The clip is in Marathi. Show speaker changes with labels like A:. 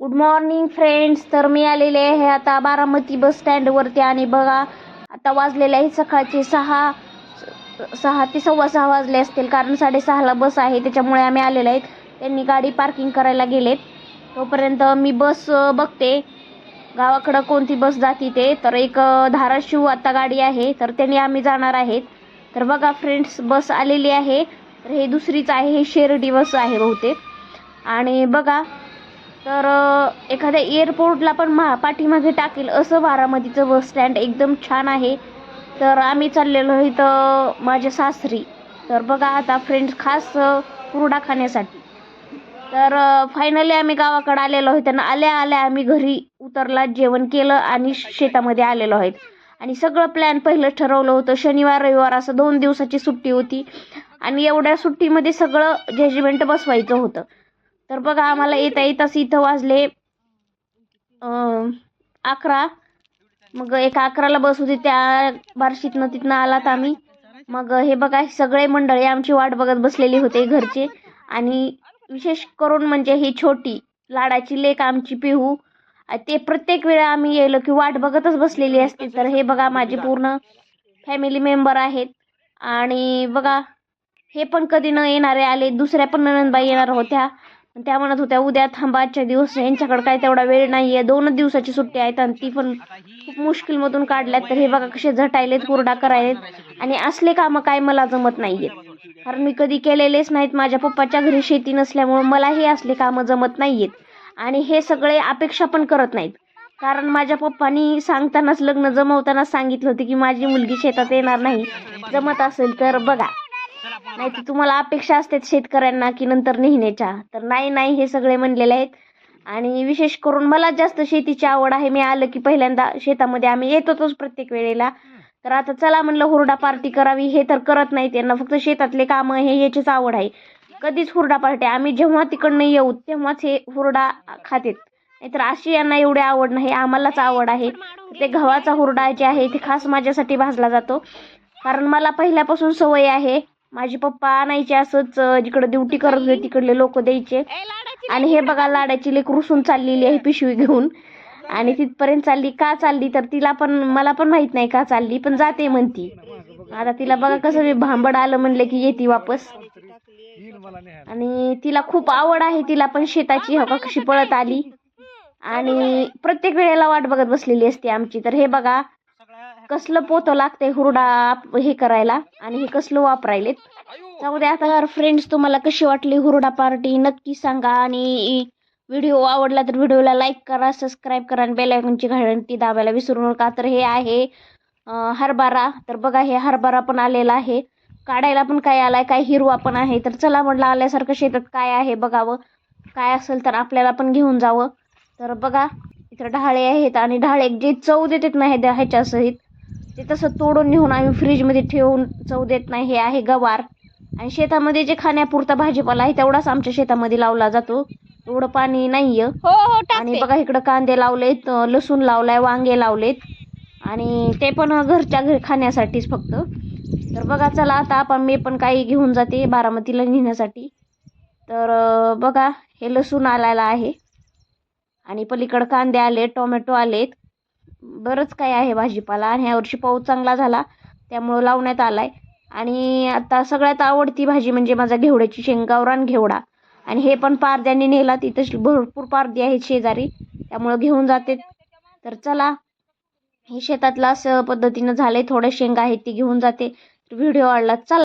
A: गुड मॉर्निंग फ्रेंड्स तर मी आलेले आहे आता बारामती बस स्टँडवरती आणि बघा आता वाजलेले आहे सकाळचे सहा सहा ते सव्वा सहा वाजले असतील कारण साडेसहाला बस आहे त्याच्यामुळे आम्ही आलेले आहेत. त्यांनी गाडी पार्किंग करायला गेलेत. तोपर्यंत मी बस बघते. गावाकडं कोणती बस जाते ते. तर एक धाराशिव आता गाडी आहे तर त्यांनी आम्ही जाणार आहेत. तर बघा फ्रेंड्स बस आलेली आहे. तर हे दुसरीच आहे हे शेरडी बस आहे बहुतेक. आणि बघा तर एखाद्या एअरपोर्टला पण मा पाठीमागे टाकेल असं बारामतीचं बस स्टँड एकदम छान आहे. तर आम्ही चाललेलो इथं माझ्या सासरी. तर बघा आता फ्रेंड्स खास कुरडा खाण्यासाठी. तर फायनली आम्ही गावाकडे आलेलो आहे. त्यांना आल्या आल्या आम्ही घरी उतरला जेवण केलं आणि शेतामध्ये आलेलो आहेत. आणि सगळं प्लॅन पहिलं ठरवलं होतं. शनिवार रविवार असं दोन दिवसाची सुट्टी होती. आणि एवढ्या सुट्टीमध्ये सगळं जजमेंट बसवायचं होतं. तर बघा आम्हाला येता येताच इथं वाजले अकरा. मग एक अकराला बस होती त्या बार्शीतनं तिथनं आलात आम्ही. मग हे बघा सगळे मंडळी आमची वाट बघत बसलेली होते घरचे. आणि विशेष करून म्हणजे ही छोटी लाडाची लेक आमची पिहू. ते प्रत्येक वेळा आम्ही येलो की वाट बघतच बसलेली असते. तर हे बघा माझे पूर्ण फॅमिली मेंबर आहेत. आणि बघा हे पण कधी न येणारे आले दुसऱ्या पण ननंदबाई येणार होत्या. त्या म्हणत होत्या उद्या थांबा आजच्या दिवस यांच्याकडे काय तेवढा वेळ नाही आहे दोनच दिवसाची सुट्टी आहेत आणि ती पण खूप मुश्किलमधून काढल्यात. तर हे बघा कसे झटायलेत कुरडा करायलेत. आणि असले कामं काय मला जमत नाही आहेत कारण मी कधी केलेलेच नाहीत. माझ्या पप्पाच्या घरी शेती नसल्यामुळं मला हे असले कामं जमत नाही आहेत आणि हे सगळे अपेक्षा पण करत नाहीत. कारण माझ्या पप्पानी सांगतानाच लग्न जमवतानाच सांगितलं होतं की माझी मुलगी शेतात येणार नाही. जमत असेल तर बघा. नाही तर तुम्हाला अपेक्षा असतात शेतकऱ्यांना की नंतर नेहण्याच्या तर नाही नाही हे सगळे म्हणलेले आहेत. आणि विशेष करून मला जास्त शेतीची आवड आहे. मी आलं की पहिल्यांदा शेतामध्ये आम्ही येतोच प्रत्येक वेळेला. तर आता चला म्हणलं हुरडा पार्टी करावी. हे तर करत नाही त्यांना फक्त शेतातले कामं हे याचीच आवड आहे. कधीच हुरडा पार्टी. आम्ही जेव्हा तिकडनं येऊ तेव्हाच हे हुरडा खातेत. नाहीतर अशी यांना एवढी आवड नाही. आम्हालाच आवड आहे. ते गव्हाचा हुरडा जे आहे ते खास माझ्यासाठी भाजला जातो. कारण मला पहिल्यापासून सवय आहे माझे पप्पा आणायचे असंच जिकडे ड्युटी करत होते तिकडले लोक द्यायचे. आणि हे बघा लाडाची लेक रुसून चाललेली आहे पिशवी घेऊन. आणि तिथपर्यंत चालली का चालली? तर तिला पण मला पण माहीत नाही का चालली पण जाते म्हणती. आता तिला बघा कसं भांबड आलं म्हणलं की येते वापस. आणि तिला खूप आवड आहे तिला पण शेताची हवा कशी पळत आली. आणि प्रत्येक वेळेला वाट बघत बसलेली असते आमची. तर हे बघा कसलं पोतं लागते हुरडा हे करायला आणि हे कसलं वापरायलेत. त्यामुळे आता फ्रेंड्स तुम्हाला कशी वाटली हुरडा पार्टी नक्की सांगा. आणि व्हिडिओ आवडला तर व्हिडिओला लाईक करा सबस्क्राईब करा आणि बेलायकॉनची घंटी दाबायला विसरू नका. तर हे आहे हरभरा. तर बघा हे हरभरा पण आलेला आहे. काढायला पण काय आलाय काय हिरवा पण आहे. तर चला म्हटलं आल्यासारखं शेतात काय आहे बघावं. काय असेल तर आपल्याला पण घेऊन जावं. तर बघा इथं ढाळे आहेत आणि ढाळे जे चव देतात ना ह्याच्या सहित ते तसं तोडून नेऊन आम्ही फ्रीजमध्ये ठेवून चव देत नाही हे आहे गवार. आणि शेतामध्ये जे खाण्यापुरता भाजीपाला आहे तेवढाच आमच्या शेतामध्ये लावला जातो. एवढं पाणी नाहीये.
B: हो हो
A: आणि बघा इकडं कांदे लावलेत लसूण लावलाय वांगे लावलेत. आणि ते पण घरच्या घरी खाण्यासाठीच फक्त. तर बघा चला आता आपण मी पण काही घेऊन जाते बारामतीला नेण्यासाठी. तर बघा हे लसूण आलेला आहे. आणि पलीकडं कांदे आले टोमॅटो आलेत. बरंच काय आहे भाजीपाला आणि ह्यावर्षी पाऊस चांगला झाला त्यामुळं लावण्यात आला आहे आणि आता सगळ्यात आवडती भाजी म्हणजे माझा घेवड्याची शेंगावरान घेवडा आणि हे पण पारद्याने नेला तिथं भरपूर पारदी आहेत शेजारी त्यामुळं घेऊन जाते. तर चला हे शेतातलं असं पद्धतीनं झालं आहे थोड्या शेंगा आहेत ती घेऊन जाते. व्हिडिओ आवडला चला.